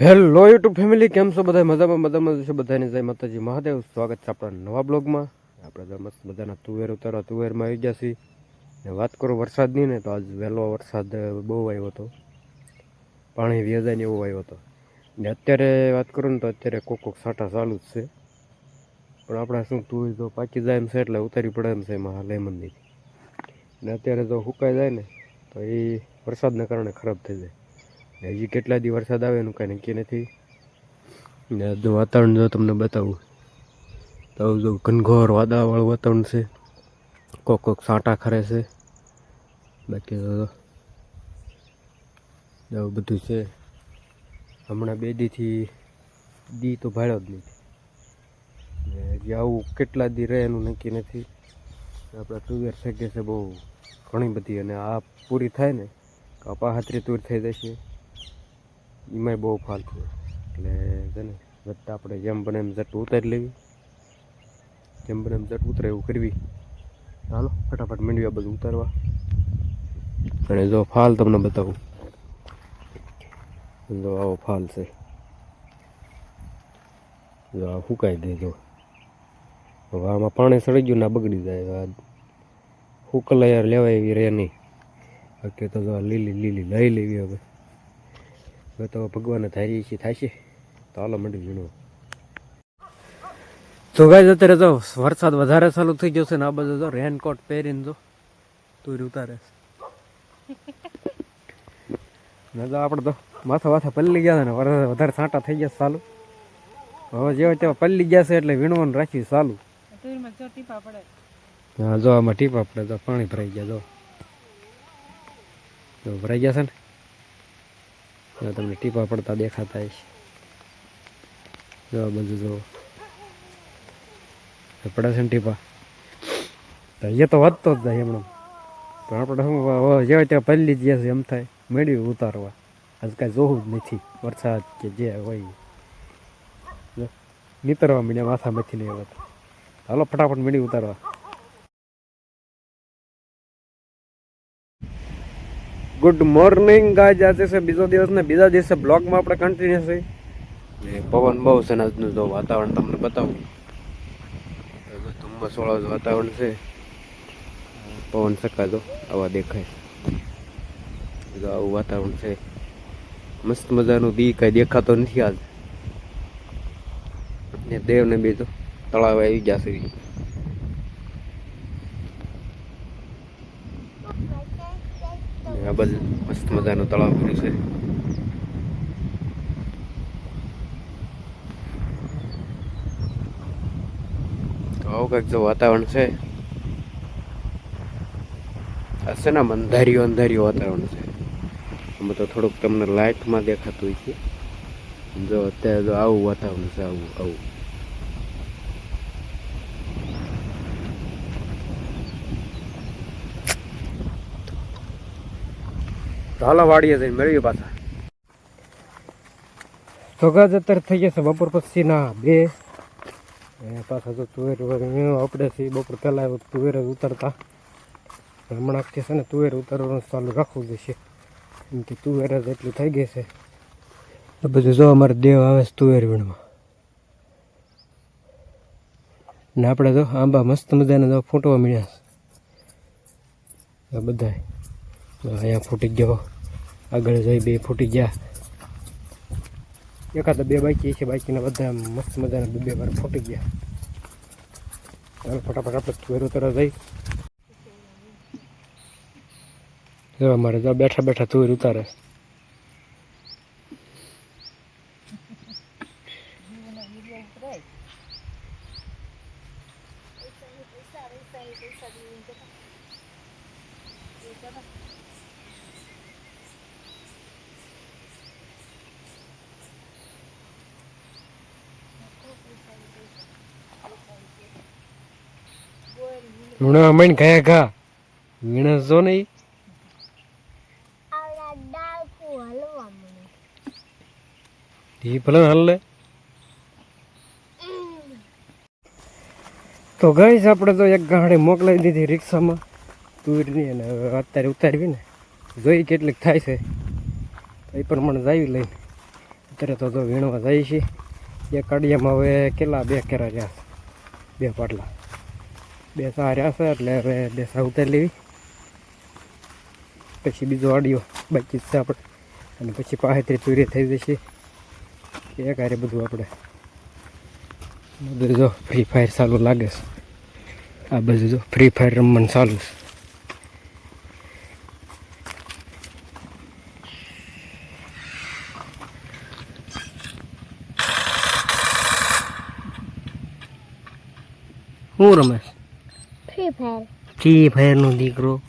Hello YouTube family, કેમ છો બધા? મજામાં મજામાં છો બધાની? જય માતાજી, મહાદેવ. સ્વાગત છે આપણા નવા બ્લોગમાં. આપણે મસ્ત બધાના તુવેર ઉતારો તુવેરમાં આવી ગયા છીએ. ને વાત કરું વરસાદની ને, તો આજ વહેલો વરસાદ બહુ આવ્યો હતો. પાણી વ્યાજાય ને એવો આવ્યો હતો. ને અત્યારે વાત કરું ને, તો અત્યારે કોક કોક સાટા ચાલુ જ છે. પણ આપણે શું તુવેર તો પાકી જાય એમ છે, એટલે ઉતારી પડે એમ છે, એમાં લેમનની. ને અત્યારે જો સુકાઈ જાય ને, તો એ વરસાદના કારણે ખરાબ થઈ જાય. હજી કેટલા દી વરસાદ આવે એનું કાંઈ નક્કી નથી. ને જો વાતાવરણ જો તમને બતાવું, તો જો ઘનઘોર વાદળાવાળું વાતાવરણ છે. કોક કોક સાંટા ખરે છે. બાકી તો એવું બધું છે. હમણાં બે દીથી દી તો ભાડ્યો જ નહીં ને હજી આવું કેટલા દી રહે એનું નક્કી નથી. આપણે તુવેર શક્ય છે બહુ ઘણી બધી, અને આ પૂરી થાય ને કપા હાથરી તુર થઈ જશે. એમાંય બહુ ફાલતું એટલે છે ને જટ આપણે જેમ બને એમ જટ ઉતારી લેવી. જેમ બને એમ જટ ઉતરે એવું કરવી. ચાલો ફટાફટ માંડવી આ બધું ઉતારવા. અને જો ફાલ તમને બતાવું. જો આવો ફાલ છે. જો આ ફૂંકાઈ દેજો હવે આમાં પાણી સડી ગયું ના બગડી જાય. ફૂકલા યાર લેવાય એવી રહે નહીં. બાકી તો જો આ લીલી લીલી લઈ લેવી હવે. હવે તો ભગવાનને ધારી છીએ થશે તો હાલો મંડી વીણો તો ગાય અત્યારે તો વરસાદ વધારે ચાલુ થઈ ગયો છે ને આ બધું તો રેનકોટ પહેરીને જો તું ઉતારે ને તો આપણે તો માથા માથા પલ્લી ગયા ને વરસાદ વધારે છાંટા થઈ ગયા ચાલુ. હવે જેવા તેવા પલ્લી ગયા છે એટલે વીણવાનું રાખ્યું ચાલુ. હા જો આમાં ટીપા પડે તો પાણી ભરાઈ ગયા જો. જો ભરાઈ ગયા છે ને. જો તમને ટીપા પડતા દેખાતા હશે. જો બધું જો પડે છે ને ટીપા? તો એ તો વધતો જ જાય હમણાં. પણ આપણે શું જેવા ત્યાં પહેલી જ છે એમ થાય. મેળવી ઉતારવા. આજ કાંઈ જોવું જ નથી. વરસાદ કે જે હોય. નીતરવા મીડ્યા માથામાંથી નહીં હવે હાલો, ફટાફટ મેળવી ઉતારવા. ગુડ મોર્નિંગ ગાય આજે છે બીજો દિવસ ને બીજા દિવસે બ્લોગમાં આપણે કન્ટિન્યુ છે. પવન બહુ છે ને આજનું જો વાતાવરણ તમને બતાવું. ધુમ્મસ જ વાતાવરણ છે. પવન સકાતો આવા દેખાય. જો આવું વાતાવરણ છે. મસ્ત મજાનું બી કાંઈ દેખાતો નથી આજ. ને દેવ ને બીજો તળાવ આવી ગયા છે. આ બધું મસ્ત મજાનું તળાવ કર્યું છે. તો આવું કંઈક જો વાતાવરણ છે. છે ને અંધારિયું અંધારિયું વાતાવરણ છે. અમે તો થોડુંક તમને લાઇટમાં દેખાતું હોય છે. જો અત્યારે જો આવું વાતાવરણ છે, આવું આવું. તો હાલો વાડીએ જઈને મેળવીએ પાછા. તો જતર થઈ છે બપોર પછીના બે. પાછા તો તુવેર આપણે છે, બપોર પહેલાં તુવેર જ ઉતરતા. હમણાં છે ને તુવેર ઉતારવાનું ચાલુ રાખવું જોઈએ એમ કે તુવેર જ એટલું થઈ ગઈ છે. તો બધું જો અમારે દેવ આવે છે તુવેર વીણમાં ને આપણે તો આંબા મસ્ત મજાના જો ફૂટવા મળ્યા છે. બધા અહીંયા ફૂટી ગયો. આગળ જઈ બે ફૂટી ગયા. એકાદ બે બાઈકી છે, બાકીના બધા મસ્ત મજાના બે બે વાર ફૂટી ગયા. ચાલો, ફટાફટ આપણે તુવેરો તરફ જઈ. જો, અમારે જો બેઠા બેઠા તુવેર ઉતારે. વીણા અમીન ગયા ઘા વીણસો નહીં એ ભલે હાલે. તો ગઈશ આપણે તો એક ગાડી મોકલાવી દીધી રિક્ષામાં. તુરની અને અત્યારે ઉતારવી ને. જોઈ કેટલીક થાય છે. એ પ્રમાણે જાવી લઈને. અત્યારે તો વીણવા જાય છે. એક કાઢિયામાં હવે કેટલા બે કેરા રહ્યા બે પાટલા. બે હાર્યા છે એટલે હવે બેસા ઉતારી લેવી. પછી બીજો આડિયો બાકી છે આપણે અને પછી પાસેથી ચૂરી થઈ જશે. એક હારે બધું આપણે બધું જો ફ્રી ફાયર ચાલુ લાગે છે. આ બધું જો ફ્રી ફાયર રમવાનું ચાલુ છે. હું રમેશ ફ્રી. ફાયર ફ્રી ફાયરનો દીકરો?